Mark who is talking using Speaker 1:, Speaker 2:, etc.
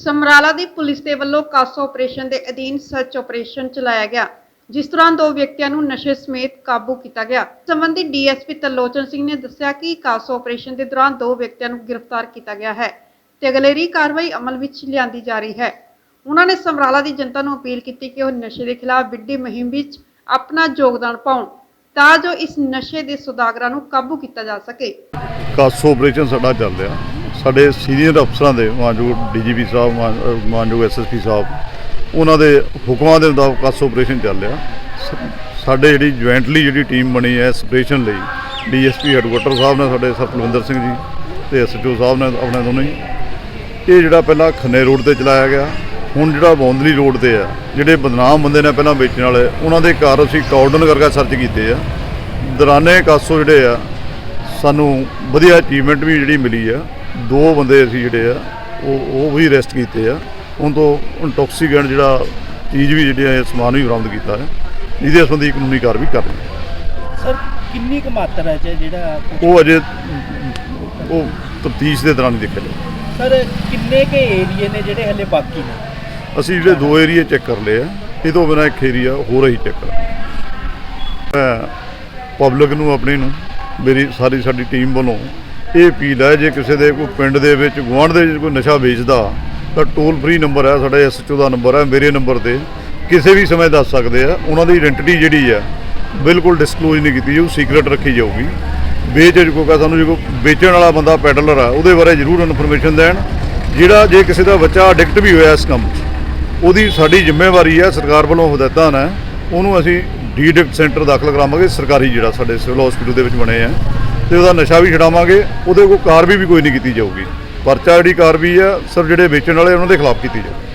Speaker 1: ਸਮਰਾਲਾ ਦੀ police ਦੇ ਵੱਲੋਂ CASO operation ਦੇ ਅਧੀਨ ਸਰਚ ਆਪਰੇਸ਼ਨ ਚਲਾਇਆ ਗਿਆ, ਜਿਸ ਦੌਰਾਨ ਦੋ ਵਿਅਕਤੀਆਂ ਨੂੰ ਨਸ਼ੇ ਸਮੇਤ ਕਾਬੂ ਕੀਤਾ ਗਿਆ। ਸੰਬੰਧੀ ਡੀਐਸਪੀ ਤਰਲੋਚਨ ਸਿੰਘ ਨੇ ਦੱਸਿਆ ਕਿ ਕਾਸੋ ਆਪਰੇਸ਼ਨ ਦੇ ਦੌਰਾਨ ਦੋ ਵਿਅਕਤੀਆਂ ਨੂੰ ਗ੍ਰਿਫਤਾਰ ਕੀਤਾ ਗਿਆ ਹੈ ਤੇ ਅਗਲੇਰੀ ਕਾਰਵਾਈ ਅਮਲ ਵਿੱਚ ਲਿਆਂਦੀ ਜਾ ਰਹੀ ਹੈ। ਉਹਨਾਂ ਨੇ ਸਮਰਾਲਾ ਦੀ ਜਨਤਾ ਨੂੰ ਅਪੀਲ ਕੀਤੀ ਕਿ ਉਹ ਨਸ਼ੇ ਦੇ ਖਿਲਾਫ ਵਿੱਢੀ ਮੁਹਿੰਮ ਵਿੱਚ ਆਪਣਾ ਯੋਗਦਾਨ ਪਾਉਣ। ਤਾਂ ਜੋ ਇਸ ਨਸ਼ੇ ਦੇ ਸੁਦਾਗਰਾਂ ਨੂੰ ਕਾਬੂ ਕੀਤਾ ਜਾ ਸਕੇ।
Speaker 2: ਕਾਸੋ ਆਪਰੇਸ਼ਨ ਸਾਡਾ ਚੱਲ ਰਿਹਾ। ਸਾਡੇ ਸੀਨੀਅਰ ਅਫਸਰਾਂ ਦੇ ਮਾਨਯੋਗ ਡੀਜੀਪੀ ਸਾਹਿਬ, ਮਾਨ- ਅਹ ਮਾਨਯੋਗ ਐਸਐਸਪੀ ਸਾਹਿਬ, ਉਹਨਾਂ ਦੇ ਹੁਕਮਾਂ ਦੇ ਮੁਤਾਬਕ ਕਾਸੋ ਆਪਰੇਸ਼ਨ ਚੱਲ ਰਿਹਾ। ਸਾਡੇ ਜਿਹੜੀ ਜੁਆਇੰਟਲੀ ਜਿਹੜੀ ਟੀਮ ਬਣੀ ਹੈ ਇਸ ਆਪਰੇਸ਼ਨ ਲਈ, ਡੀਐਸਪੀ ਹੈਡਕੁਆਟਰ ਸਾਹਿਬ ਨੇ ਸਾਡੇ ਸਰ ਕੁਲਵਿੰਦਰ ਸਿੰਘ ਜੀ ਤੇ ਐਸਐਚਓ ਸਾਹਿਬ ਨੇ ਆਪਣੇ ਦੋਨੇ ਹੀ ਇਹ ਜਿਹੜਾ ਪਹਿਲਾਂ ਖੰਨੇ ਰੋਡ ਤੇ ਚਲਾਇਆ ਗਿਆ, ਹੁਣ ਜਿਹੜਾ ਬੌਂਦਲੀ ਰੋਡ ਤੇ ਆ, ਜਿਹੜੇ ਬਦਨਾਮ ਬੰਦੇ ਨੇ ਪਹਿਲਾਂ ਵੇਚਣ ਵਾਲੇ, ਉਹਨਾਂ ਦੇ ਘਰ ਅਸੀਂ ਕਾਰਡਨ ਕਰਕੇ ਸਰਚ ਕੀਤੇ ਆ। ਦੌਰਾਨੇ ਕਾਸੋ ਜਿਹੜੇ ਆ ਸਾਨੂੰ ਵਧੀਆ ਅਚੀਵਮੈਂਟ ਵੀ ਜਿਹੜੀ ਮਿਲੀ ਆ। ਦੋ ਬੰਦੇ ਅਸੀਂ ਜਿਹੜੇ ਆ ਉਹ ਉਹ ਵੀ ਅਰੈਸਟ ਕੀਤੇ ਆ। ਉਹਨਾਂ ਤੋਂ ਇੰਟੌਕਸੀਕੈਂਟ ਜਿਹੜਾ ਚੀਜ਼ ਵੀ ਜਿਹੜੇ ਆ ਸਮਾਨ ਵੀ ਬਰਾਮਦ ਕੀਤਾ ਹੈ। ਜਿਹਦੇ ਸੰਬੰਧੀ ਕਾਨੂੰਨੀ ਕਾਰਵਾਈ ਕਰ ਰਹੇ।
Speaker 3: ਸਰ ਕਿੰਨੀ ਕੁ ਮਾਤਰਾ ਚ ਜਿਹੜਾ
Speaker 2: ਉਹ ਅਜੇ ਉਹ ਤਫਤੀਸ਼ ਦੇ ਦੌਰਾਨ ਹੀ ਦੇਖਿਆ ਜਾਊ
Speaker 3: ਸਰ ਕਿੰਨੇ ਕੇ ਏਰੀਏ ਨੇ ਜਿਹੜੇ ਹਲੇ ਬਾਕੀ ਨੇ?
Speaker 2: ਅਸੀਂ ਜਿਹੜੇ ਦੋ ਏਰੀਏ ਚੈੱਕ ਕਰ ਲਏ ਆ ਇਹ ਤੋਂ ਬਿਨਾਂ ਇੱਕ ਏਰੀਆ ਹੋਰ ਹੀ ਚੈੱਕ ਕਰਾਂਗੇ ਪਬਲਿਕ ਨੂੰ ਆਪਣੀ ਨੂੰ, ਮੇਰੀ ਸਾਰੀ ਸਾਡੀ ਟੀਮ ਵੱਲੋਂ ਇਹ ਅਪੀਲ ਹੈ, ਜੇ ਕਿਸੇ ਦੇ ਕੋਈ ਪਿੰਡ ਦੇ ਵਿੱਚ, ਗੁਆਂਢ ਦੇ ਵਿੱਚ ਕੋਈ ਨਸ਼ਾ ਵੇਚਦਾ, ਤਾਂ ਟੋਲ ਫ੍ਰੀ ਨੰਬਰ ਹੈ, ਸਾਡਾ ਐਸਐਚਓ ਦਾ ਨੰਬਰ ਹੈ, ਮੇਰੇ ਨੰਬਰ ਤੇ ਕਿਸੇ ਵੀ ਸਮੇਂ ਦੱਸ ਸਕਦੇ ਆ, ਉਹਨਾਂ ਦੀ ਆਇਡੈਂਟੀ ਜਿਹੜੀ ਆ, ਬਿਲਕੁਲ ਡਿਸਕਲੋਜ਼ ਨਹੀਂ ਕੀਤੀ ਜਾਊ ਸੀਕ੍ਰੀਟ ਰੱਖੀ ਜਾਊਗੀ। ਵੇਚ ਸਾਨੂੰ ਜੇ ਕੋਈ ਵੇਚਣ ਵਾਲਾ ਬੰਦਾ ਪੈਡਲਰ ਆ, ਉਹਦੇ ਬਾਰੇ ਜ਼ਰੂਰ ਇਨਫੋਰਮੇਸ਼ਨ ਦੇਣ। ਜਿਹੜਾ ਜੇ ਕਿਸੇ ਦਾ ਬੱਚਾ ਐਡਿਕਟ ਵੀ ਹੋਇਆ ਇਸ ਕੰਮ 'ਚ, ਉਹਦੀ ਸਾਡੀ ਜ਼ਿੰਮੇਵਾਰੀ ਹੈ, ਸਰਕਾਰ ਵੱਲੋਂ ਹਦਾਇਤਾਂ ਨੇ, ਉਹਨੂੰ ਅਸੀਂ ਡੀਡਿਕਟ ਸੈਂਟਰ ਦਾਖਲ ਕਰਾਵਾਂਗੇ, ਸਰਕਾਰੀ ਜਿਹੜਾ ਸਾਡੇ ਸਿਵਲ ਹਸਪੀਟਲ ਦੇ ਵਿੱਚ ਬਣੇ ਆ। ਤੇ ਉਹਦਾ ਨਸ਼ਾ ਵੀ ਛਡਾਵਾਂਗੇ, ਉਹਦੇ ਕੋਲ ਕਾਰਵਾਈ ਵੀ ਕੋਈ ਨਹੀਂ ਕੀਤੀ ਜਾਊਗੀ। ਪਰਚਾ ਜਿਹੜੀ ਕਾਰਵਾਈ ਆ, ਸਰ ਜਿਹੜੇ ਵੇਚਣ ਵਾਲੇ ਉਹਨਾਂ ਦੇ ਖਿਲਾਫ ਕੀਤੀ ਜਾਊਗੀ।